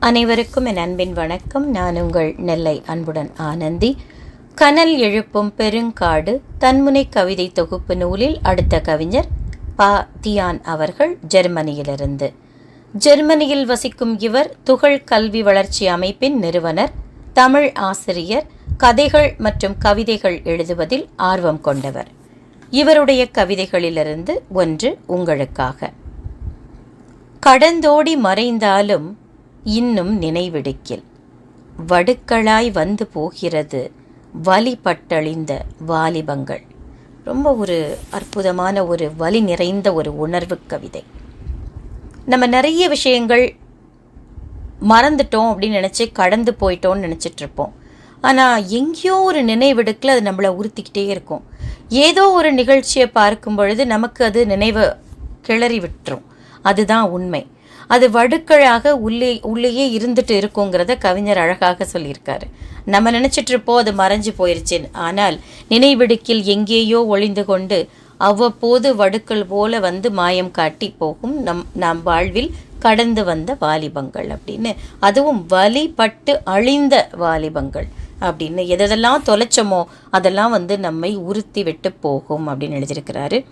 அனைவருக்கும் என் அன்பின் வணக்கம். நான் உங்கள் நெல்லை அன்புடன் ஆனந்தி. கனல் எழுப்பும் பெருங்காடு தன்முனை கவிதை தொகுப்பு நூலில் அடுத்த கவிஞர் பா. தியான் அவர்கள் ஜெர்மனியிலிருந்து. ஜெர்மனியில் வசிக்கும் இவர் துகள் கல்வி வளர்ச்சி அமைப்பின் நிறுவனர் தமிழ் ஆசிரியர் கதைகள் மற்றும் கவிதைகள் எழுதுவதில் ஆர்வம் கொண்டவர். இவருடைய கவிதைகளிலிருந்து ஒன்று உங்களுக்காக. கடந்தோடி மறைந்தாலும் இன்னும் நினைவிடுக்கில். வடுக்களாய் வந்து போகிறது வலிபட்டழிந்த வாலிபங்கள். ரொம்ப ஒரு அற்புதமான ஒரு வலி நிறைந்த ஒரு உணர்வு கவிதை. நம்ம நிறைய விஷயங்கள் மறந்துட்டோம் அப்படின்னு நினச்சி கடந்து போயிட்டோம்னு நினச்சிட்ருப்போம் ஆனால் எங்கேயோ ஒரு நினைவிடுக்கில் அது நம்மளை உறுத்திக்கிட்டே இருக்கும். ஏதோ ஒரு நிகழ்ச்சியை பார்க்கும் பொழுது நமக்கு அது நினைவை கிளறி விட்டுரும். அதுதான் உண்மை. அது வடுக்கழாக உள்ளே உள்ளேயே இருந்துட்டு இருக்குங்கிறத கவிஞர் அழகாக சொல்லியிருக்காரு. நம்ம நினச்சிட்டு இருப்போம் அது மறைஞ்சு போயிருச்சு ஆனால் நினைவிடுக்கில் எங்கேயோ ஒளிந்து கொண்டு அவ்வப்போது வடுக்கள் போல வந்து மாயம் காட்டி போகும் நம் நம் வாழ்வில் கடந்து வந்த வாலிபங்கள் அப்படின்னு. அதுவும் வலிபட்டு அழிந்த வாலிபங்கள் அப்படின்னு. எதெல்லாம் தொலைச்சோமோ அதெல்லாம் வந்து நம்மை உறுத்தி விட்டு போகும் அப்படின்னு எழுதியிருக்கிறாரு.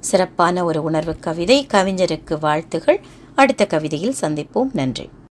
சிறப்பான ஒரு உணர்வு கவிதை கவிஞருக்கு வாழ்த்துகள். அடுத்த கவிதையில் சந்திப்போம். நன்றி.